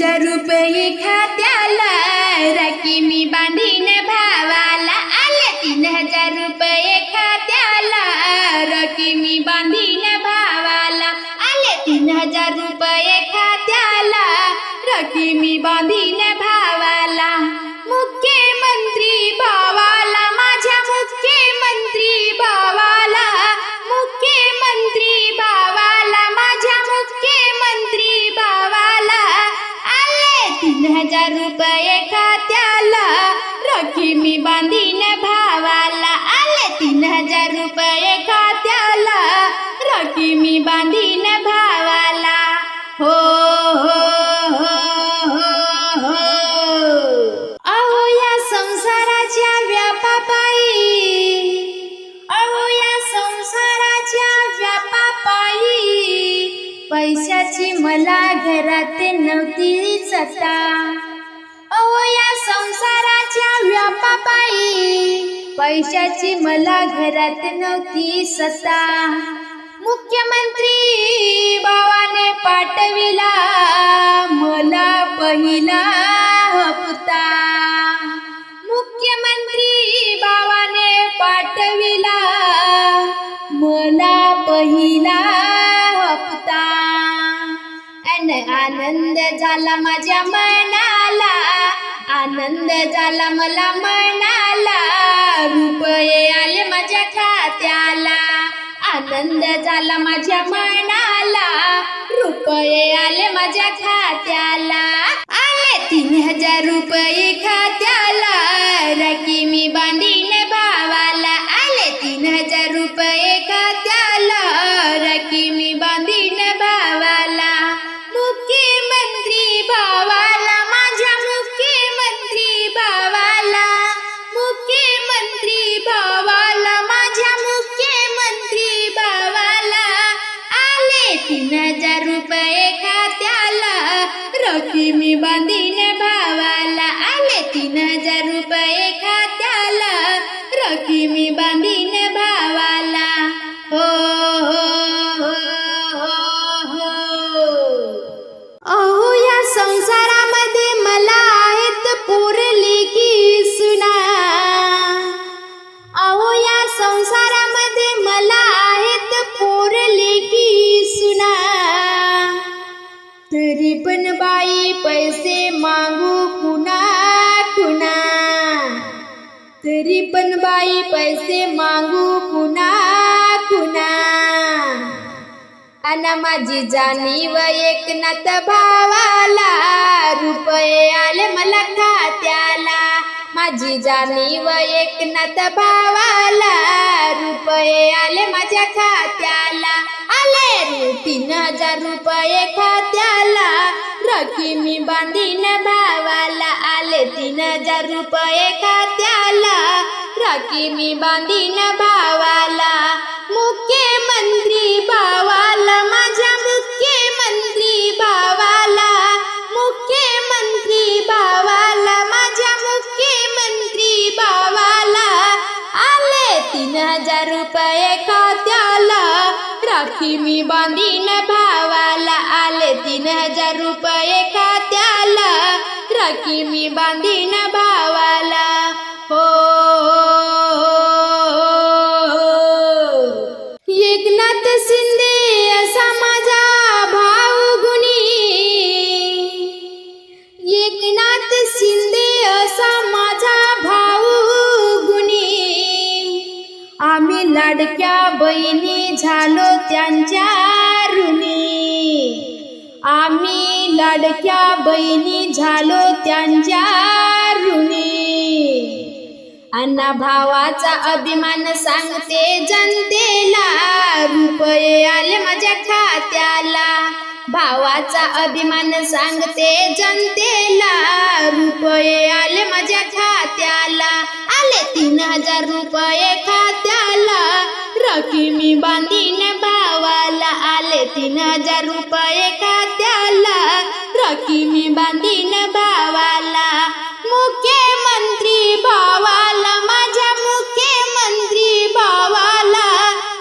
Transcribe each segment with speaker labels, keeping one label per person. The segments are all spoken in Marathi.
Speaker 1: हजार रुपये खात्याला राखी मी बांधीन भावाला. आले तीन हजार रुपये खात्याला राखी मी बांधीन भावाला. आले तीन हजार रुपये खात्याला राखी मी बांधीन राखी मी बांधीन भावाला. हो, हो हो हो हो. अहो या संसाराच्या व्यापापायी. अहो या संसाराच्या व्यापापायी. पैशाची मला घरात नव्हती सत्ता. अहो या संसाराच्या व्यापापायी. पैशाची मला घरात नव्हती सत्ता. मुख्यमंत्री बाबाने पाठविला मला पहिला हप्ता. मुख्यमंत्री बाबाने पाठविला मला पहिला हप्ता. अन आनंद झाला माझ्या मनाला आनंद झाला मला मनाला रुपये आले माझ्या खात्याला. आनंद झाला माझ्या मनाला. रुपये आले माझ्या खात्याला. आले तीन हजार रुपये खात्याला. राखी पैसे मागू कुणा कुणा तरी पण बाई पैसे मागू कुणा कुणा अना माझी जाणीव एकनाथ भावाला रुपये आले मला खात्याला माझी जाणीव एकनाथ भावाला. रुपये आले माझ्या खात्याला. आले रे तीन हजार रुपये खात्याला. राखी मी बांधीन भावाला. आले तीन हजार रुपये खात्याला. राखी मी बांधीन भावाला. मुख्यमंत्री भावाला राखी मी बांधीन भावाला आले तीन हजार रुपये खात्याला. राखी मी बांधीन भावाला लाडक्या बहिणी झालो त्यांच्या ऋणी. आम्ही लाडक्या बहिणी झालो त्यांच्या ऋणी. अण्णा भावाचा अभिमान सांगते जनतेला रुपये आले माझ्या खात्याला. भावाचा अभिमान सांगते जनतेला रुपये आले माझ्या खात्याला. आले तीन हजार रुपये खात्याला. राखी मी बांधीन भावाला आले तीन हजार रुपये खात्याला. राखी मी बांधीन भावाला मुख्यमंत्री भावाला माझ्या मुख्यमंत्री भावाला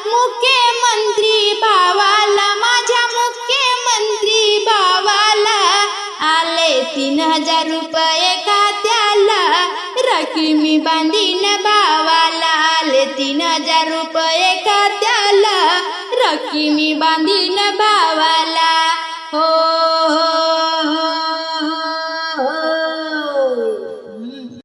Speaker 1: मुख्यमंत्री भावाला माझ्या मुख्यमंत्री भावाला आले तीन हजार रुपये खात्याला. राखी मी बांधी राखी मी बांधीन भावाला हो